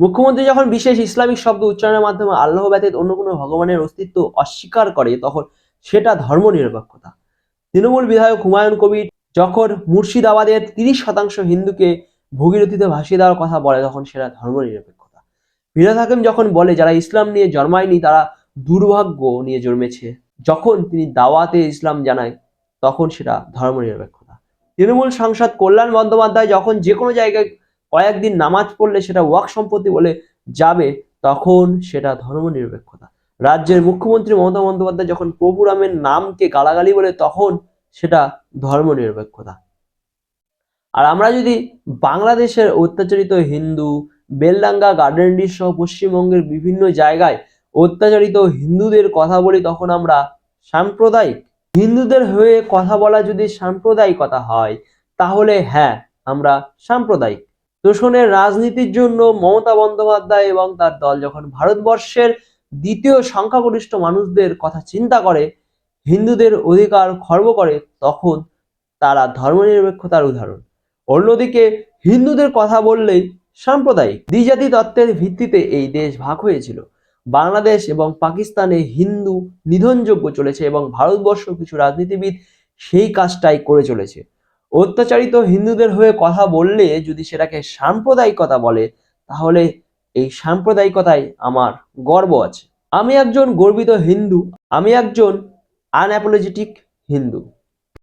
মুখ্যমন্ত্রী যখন বিশেষ ইসলামিক শব্দ উচ্চারণের মাধ্যমে আল্লাহ ব্যতীত অন্য কোনো ভগবানের অস্তিত্ব অস্বীকার করে, তখন সেটা ধর্মনিরপেক্ষতা। তৃণমূল বিধায়ক হুমায়ুন কবির যখন মুর্শিদাবাদের তিরিশ শতাংশ হিন্দুকে ভগীরথীতে ভাসিয়ে দেওয়ার কথা বলে, তখন সেটা ধর্মনিরপেক্ষতা। ফিরাদ হাকিম যখন বলে, যারা ইসলাম নিয়ে জন্মায়নি, তারা দুর্ভাগ্য নিয়ে জন্মেছে। যখন তিনি দাওয়াতে ইসলাম জানায়, তখন সেটা ধর্মনিরপেক্ষতা। তৃণমূল সাংসদ কল্যাণ বন্দ্যোপাধ্যায় যখন যে কোনো জায়গায় কয়েকদিন নামাজ পড়লে সেটা ওয়াক সম্পত্তি বলে যাবে, তখন সেটা ধর্মনিরপেক্ষতা। রাজ্যের মুখ্যমন্ত্রী মমতা বন্দ্যোপাধ্যায় যখন প্রভু রামের নামকে গালাগালি বলে, তখন সেটা ধর্মনিরপেক্ষতা। আর আমরা যদি বাংলাদেশের অত্যাচারিত হিন্দু, বেলডাঙ্গা গার্ডেন ডিস সহ পশ্চিমবঙ্গের বিভিন্ন জায়গায় অত্যাচারিত হিন্দুদের কথা বলি, তখন আমরা সাম্প্রদায়িক। হিন্দুদের হয়ে কথা বলা যদি সাম্প্রদায়িকতা হয়, তাহলে হ্যাঁ আমরা সাম্প্রদায়িক। তোষণের রাজনীতির জন্য মমতা বন্দ্যোপাধ্যায় এবং তার দল যখন ভারতবর্ষের দ্বিতীয় সংখ্যাগরিষ্ঠ মানুষদের কথা চিন্তা করে, হিন্দুদের অধিকার খর্ব করে, তখন তারা ধর্মনিরপেক্ষতার উদাহরণ। অন্যদিকে হিন্দুদের কথা বললেই সাম্প্রদায়িক, দ্বিজাতি তত্ত্বের ভিত্তিতে এই দেশ ভাগ হয়েছিল। বাংলাদেশ এবং পাকিস্তানে হিন্দু নিধনযোগ্য চলেছে এবং ভারতবর্ষ কিছু রাজনীতিবিদ সেই কাজটাই করে চলেছে। অত্যাচারিত হিন্দুদের হয়ে কথা বললে যদি সেটাকে সাম্প্রদায়িকতা বলে, তাহলে এই সাম্প্রদায়িকতায় আমার গর্ব আছে। আমি একজন গর্বিত হিন্দু, আমি একজন আনঅ্যাপোলজিটিক হিন্দু।